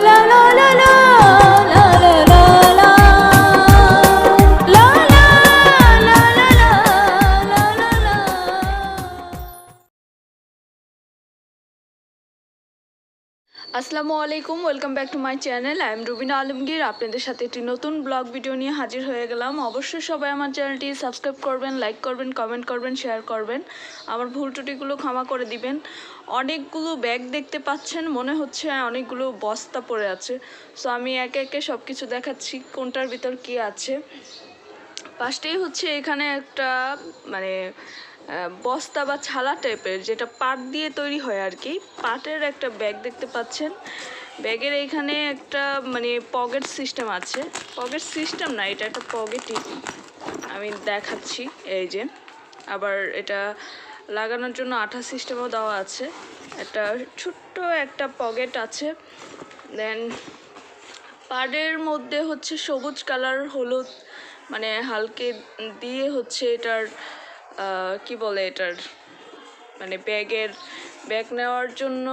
La la la la আসসালামু আলাইকুম, welcome back to my channel. I am Rubina Alamgir. আপনাদের সাথে একটি নতুন ব্লগ ভিডিও নিয়ে হাজির হয়ে গেলাম। অবশ্যই সবাই আমার চ্যানেলটি সাবস্ক্রাইব করবেন, লাইক করবেন, কমেন্ট করবেন, শেয়ার করবেন। আমার ভুল ত্রুটিগুলো ক্ষমা করে দিবেন। অনেকগুলো ব্যাগ দেখতে পাচ্ছেন, মনে হচ্ছে অনেকগুলো বস্তা পড়ে আছে। সো আমি একে একে সব কিছু দেখাচ্ছি, কোনটার ভিতর কী আছে। ফার্স্টেই হচ্ছে এখানে একটা মানে বস্তা বা ছালা টাইপের যেটা পাট দিয়ে তৈরি হয় আর কি, পাটের একটা ব্যাগ দেখতে পাচ্ছেন। ব্যাগের এইখানে একটা মানে পকেট সিস্টেম আছে। পকেট সিস্টেম না, এটা একটা পকেটই আমি দেখাচ্ছি, এই যে। আবার এটা লাগানোর জন্য আঠা সিস্টেমও দেওয়া আছে। একটা ছোট্ট একটা পকেট আছে। দেন পাড়ের মধ্যে হচ্ছে সবুজ কালার হলুদ মানে হালকে দিয়ে হচ্ছে এটার কি বলে এটার? মানে ব্যাগের, ব্যাগ নেওয়ার জন্য,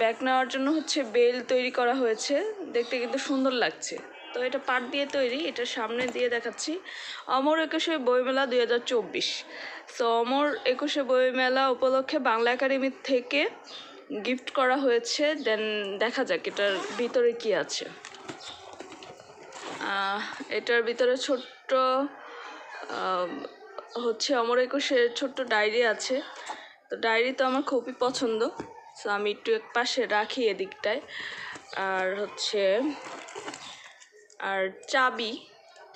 ব্যাগ নেওয়ার জন্য হচ্ছে বেল তৈরি করা হয়েছে। দেখতে কিন্তু সুন্দর লাগছে। তো এটা পাট দিয়ে তৈরি, এটা সামনে দিয়ে দেখাচ্ছি। অমর একুশে বইমেলা দুই হাজার চব্বিশ। সো অমর একুশে বইমেলা উপলক্ষে বাংলা একাডেমি থেকে গিফট করা হয়েছে। দেন দেখা যাক এটার ভিতরে কি আছে। এটার ভিতরে ছোট্ট হচ্ছে অমর একুশের ছোট্ট ডায়েরি আছে। তো ডায়েরি তো আমার খুবই পছন্দ। সো আমি একটু এক পাশে রাখি এদিকটায়। আর হচ্ছে, আর চাবি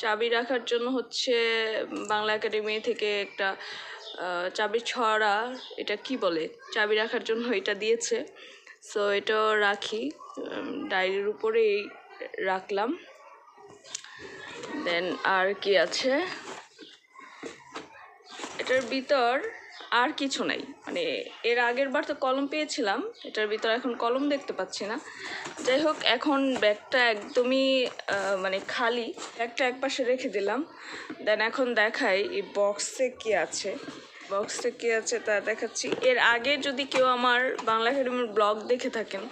চাবি রাখার জন্য হচ্ছে বাংলা একাডেমি থেকে একটা চাবি ছড়া, এটা কি বলে? চাবি রাখার জন্য এটা দিয়েছে। সো এটাও রাখি। ডায়েরির উপরেই রাখলাম। দেন আর কি আছে? এটার ভিতর আর কিছু নাই। মানে এর আগের বার তো কলম পেয়েছিলাম, এটার ভিতর এখন কলম দেখতে পাচ্ছি না। যাই হোক, এখন ব্যাগটা একদমই মানে খালি। ব্যাগটা একপাশে রেখে দিলাম। দেন এখন দেখাই এই বক্সে কি আছে। বক্সে কি আছে তা দেখাচ্ছি। এর আগে যদি কেউ আমার বাংলা একাডেমির ব্লগ দেখে থাকেন,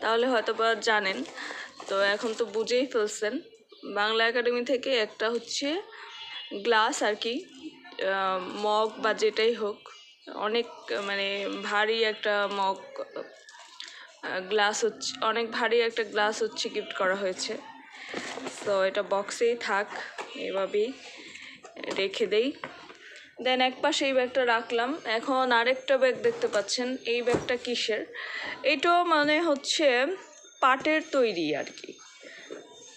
তাহলে হয়তো বা জানেন। তো এখন তো বুঝেই ফেলছেন। বাংলা একাডেমি থেকে একটা হচ্ছে গ্লাস আর কি। মগ বা যেটাই হোক, অনেক মানে ভারী একটা মগ গ্লাস হচ্ছে, অনেক ভারী একটা গ্লাস হচ্ছে গিফট করা হয়েছে। তো এটা বক্সেই থাক, এভাবেই রেখে দেই। দেন এক পাশে এই ব্যাগটা রাখলাম। এখন আরেকটা ব্যাগ দেখতে পাচ্ছেন, এই ব্যাগটা কিসের? এটাও মানে হচ্ছে পাটের তৈরি আর কি।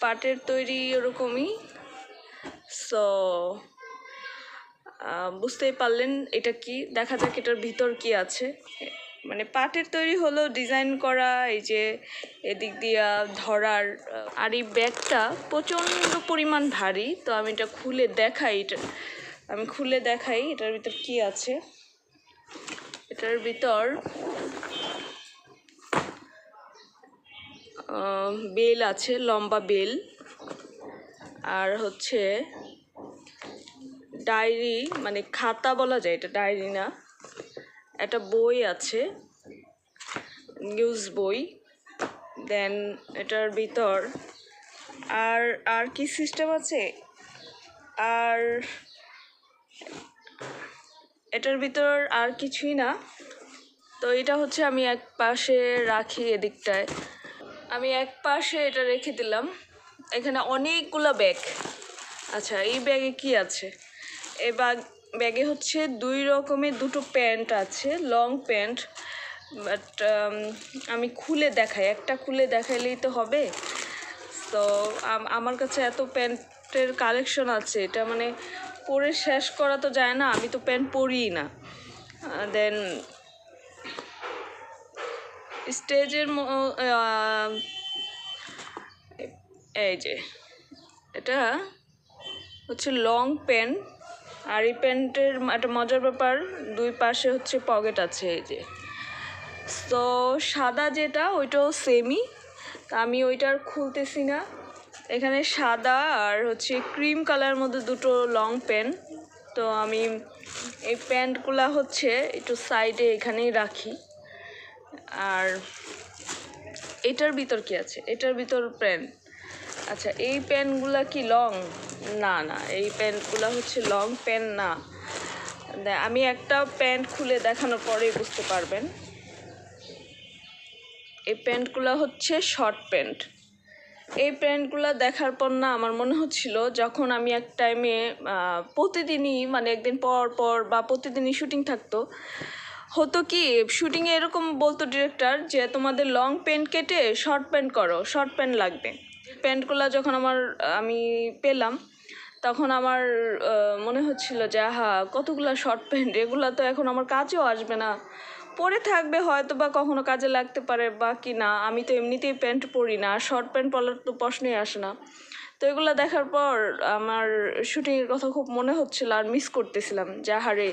পাটের তৈরি ওরকমই। সো বুঝতেই পারলেন এটা কি। দেখা যাক এটার ভিতর কি আছে। মানে পাটের তৈরি হলো, ডিজাইন করা, এই যে এদিক দিয়া ধরার আর এই ব্যাগটা প্রচণ্ড পরিমাণ ভারী। তো আমি এটা খুলে দেখাই, এটা আমি খুলে দেখাই এটার ভিতর কি আছে। এটার ভিতর বেল আছে, লম্বা বেল। আর হচ্ছে ডায়েরি মানে খাতা বলা যায়, এটা ডায়েরি না। একটা বই আছে, নিউজ বই। দেন এটার ভিতর আর আর কি সিস্টেম আছে? আর এটার ভিতর আর কিছুই না। তো এটা হচ্ছে আমি এক পাশে রাখি এদিকটায়। আমি এক পাশে এটা রেখে দিলাম। এখানে অনেকগুলো ব্যাগ আচ্ছা এই ব্যাগে কি আছে? এই ব্যাগ হচ্ছে দুই রকমের দুটো প্যান্ট আছে লং প্যান্ট বাট আমি খুলে দেখাই। একটা খুলে দেখাইলেই তো হবে। তো আমার কাছে এত প্যান্টের কালেকশন আছে, এটা মানে পরে শেষ করা তো যায় না, আমি তো প্যান্ট পরিই না। দেন স্টেজের এই যে, এটা হচ্ছে লং পেন আর এই প্যান্টের একটা মজার ব্যাপার, দুই পাশে হচ্ছে পকেট আছে এই যে। তো সাদা যেটা, ওইটাও সেমই তা আমি ওইটার খুলতেছি না। এখানে সাদা আর হচ্ছে ক্রিম কালার মধ্যে দুটো লং প্যান্ট তো আমি এই প্যান্টগুলা হচ্ছে একটু সাইডে এখানেই রাখি। আর এটার ভিতর কি আছে? এটার ভিতর প্যান্ট। আচ্ছা এই প্যান্টগুলা কি লং? না না, এই প্যান্টগুলা হচ্ছে লং প্যান্ট না। আমি একটা প্যান্ট খুলে দেখানোর পরেই বুঝতে পারবেন। এই প্যান্টগুলো হচ্ছে শর্ট প্যান্ট এই প্যান্টগুলো দেখার পর না আমার মনে হচ্ছিল যখন আমি এক টাইমে প্রতিদিনই মানে একদিন পর পর বা প্রতিদিনই শুটিং থাকতো, হতো কি, শুটিংয়ে এরকম বলতো ডিরেক্টর যে তোমাদের লং প্যান্ট কেটে শর্ট প্যান্ট করো, শর্ট প্যান্ট লাগবে। প্যান্টগুলো যখন আমার, আমি পেলাম, তখন আমার মনে হচ্ছিল যে হা কতগুলো শর্ট প্যান্ট এগুলো তো এখন আমার কাজেও আসবে না। পরে থাকবে হয়তো বা কখনো কাজে লাগতে পারে বা কি না আমি তো এমনিতেই প্যান্ট পরি না শর্ট প্যান্ট পরার তো প্রশ্নই আসে না। তো এগুলো দেখার পর আমার শুটিংয়ের কথা খুব মনে হচ্ছিল আর মিস করতেছিলাম যে হারে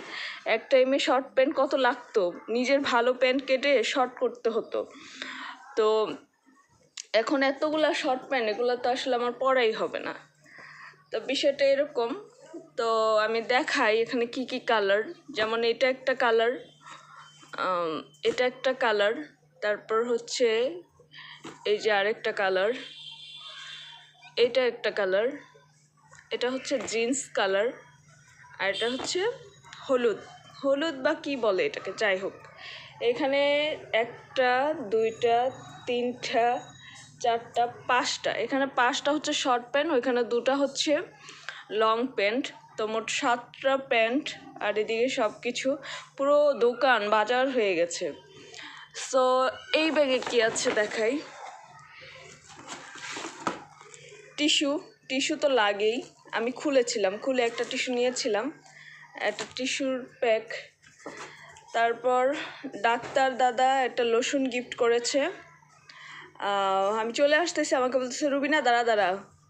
এক টাইমে শর্ট প্যান্ট কত লাগতো? নিজের ভালো প্যান্ট কেটে শর্ট করতে হতো। তো এখন এতগুলা শর্ট প্যান্ট এগুলো তো আসলে আমার পরাই হবে না। তো বিষয়টা এরকম, তো আমি দেখাই এখানে কি কি কালার যেমন এটা একটা কালার এটা একটা কালার তারপর হচ্ছে এই যে আরেকটা কালার এটা একটা কালার এটা হচ্ছে জিন্স কালার আর এটা হচ্ছে হলুদ। হলুদ বা কি বলে এটাকে? যাই হোক। এখানে একটা, দুইটা, তিনটা চারটা, পাঁচটা। এখানে পাঁচটা হচ্ছে শর্ট প্যান্ট ওইখানে দুটা হচ্ছে লং প্যান্ট তো মোট সাতটা প্যান্ট আর এদিকে সব কিছু পুরো দোকান বাজার হয়ে গেছে। সো এই ব্যাগে কি আছে দেখাই? টিস্যু টিস্যু তো লাগেই। আমি খুলেছিলাম, খুলে একটা টিস্যু নিয়েছিলাম। একটা টিস্যুর প্যাক তারপর ডাক্তার দাদা একটা লোশন গিফট করেছে। আমি চলে আসতেছি, আমাকে বলতেছে, রুবিনা, দাঁড়া দাঁড়া।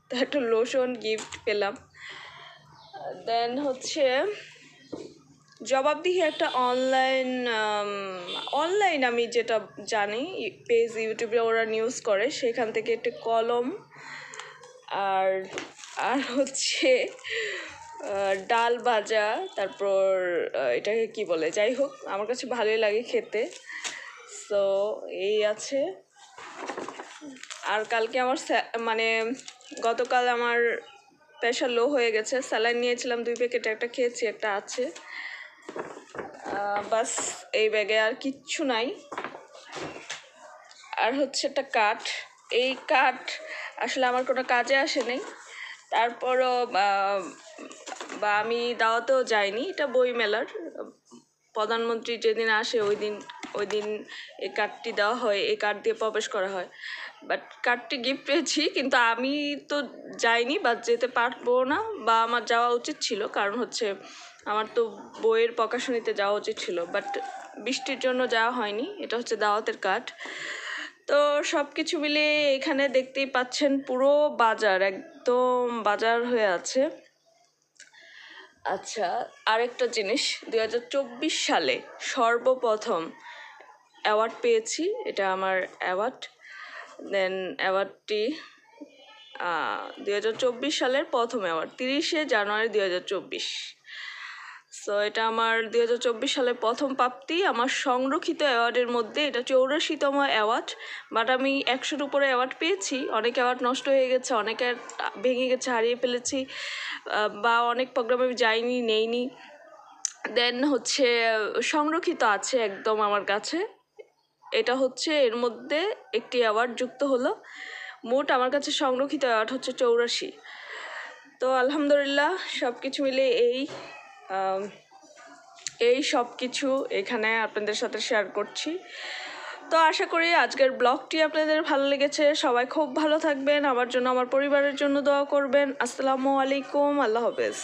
তো একটা লোশন গিফট পেলাম। দেন হচ্ছে জবাবদিহি একটা অনলাইন অনলাইন আমি যেটা জানি পেজ ইউটিউবে ওরা নিউজ করে, সেখান থেকে একটা কলম আর আর হচ্ছে ডাল ভাজা, তারপর এটাকে কি বলে, যাই হোক, আমার কাছে ভালোই লাগে খেতে। সো এই আছে। আর কালকে আমার মানে গতকাল আমার প্রেশার লো হয়ে গেছে। স্যালাইন নিয়েছিলাম দুই প্যাকেট, একটা খেয়েছি, একটা আছে। বাস এই ব্যাগে আর কিচ্ছু নাই। আর হচ্ছে একটা কাঠ। এই কাঠ আসলে আমার কোনো কাজে আসে নাই। তারপরও বা আমি দাওয়াতেও যাইনি। এটা বই মেলার প্রধানমন্ত্রী যেদিন আসে ওই দিন ওই দিন এই কার্ডটি দেওয়া হয়, এই কার্ড দিয়ে প্রবেশ করা হয়। বাট কার্ডটি গিফট পেয়েছি, কিন্তু আমি তো যাইনি বা যেতে পারব না বা আমার যাওয়া উচিত ছিল, কারণ হচ্ছে আমার তো বইয়ের প্রকাশনীতে যাওয়া উচিত ছিল। বাট বৃষ্টির জন্য যাওয়া হয়নি, এটা হচ্ছে দাওয়াতের কার্ড তো সব কিছু মিলে এখানে দেখতেই পাচ্ছেন পুরো বাজার, একদম বাজার হয়ে আছে। আচ্ছা আরেকটা জিনিস দু হাজার চব্বিশ সালে সর্বপ্রথম অ্যাওয়ার্ড পেয়েছি, এটা আমার অ্যাওয়ার্ড। দেন অ্যাওয়ার্ডটি দুই হাজার চব্বিশ সালের প্রথম অ্যাওয়ার্ড, তিরিশে জানুয়ারি দুই হাজার চব্বিশ। সো এটা আমার দুই হাজার চব্বিশ সালের প্রথম প্রাপ্তি। আমার সংরক্ষিত অ্যাওয়ার্ডের মধ্যে এটা চৌরাশিতম অ্যাওয়ার্ড বাট আমি একশোর উপরে অ্যাওয়ার্ড পেয়েছি। অনেক অ্যাওয়ার্ড নষ্ট হয়ে গেছে অনেকের ভেঙে গেছে, হারিয়ে ফেলেছি বা অনেক প্রোগ্রামে আমি যাইনি, নেইনি। দেন হচ্ছে, সংরক্ষিত আছে একদম আমার কাছে। এটা হচ্ছে এর মধ্যে একটি অ্যাওয়ার্ড যুক্ত হলো। মোট আমার কাছে সংরক্ষিত অ্যাওয়ার্ড হচ্ছে চৌরাশি। তো আলহামদুলিল্লাহ সব কিছু মিলে এই এই সব কিছু এখানে আপনাদের সাথে শেয়ার করছি। তো আশা করি আজকের ব্লগটি আপনাদের ভালো লেগেছে। সবাই খুব ভালো থাকবেন। আমার জন্য, আমার পরিবারের জন্য দোয়া করবেন। আসসালামু আলাইকুম। আল্লাহ হাফেজ।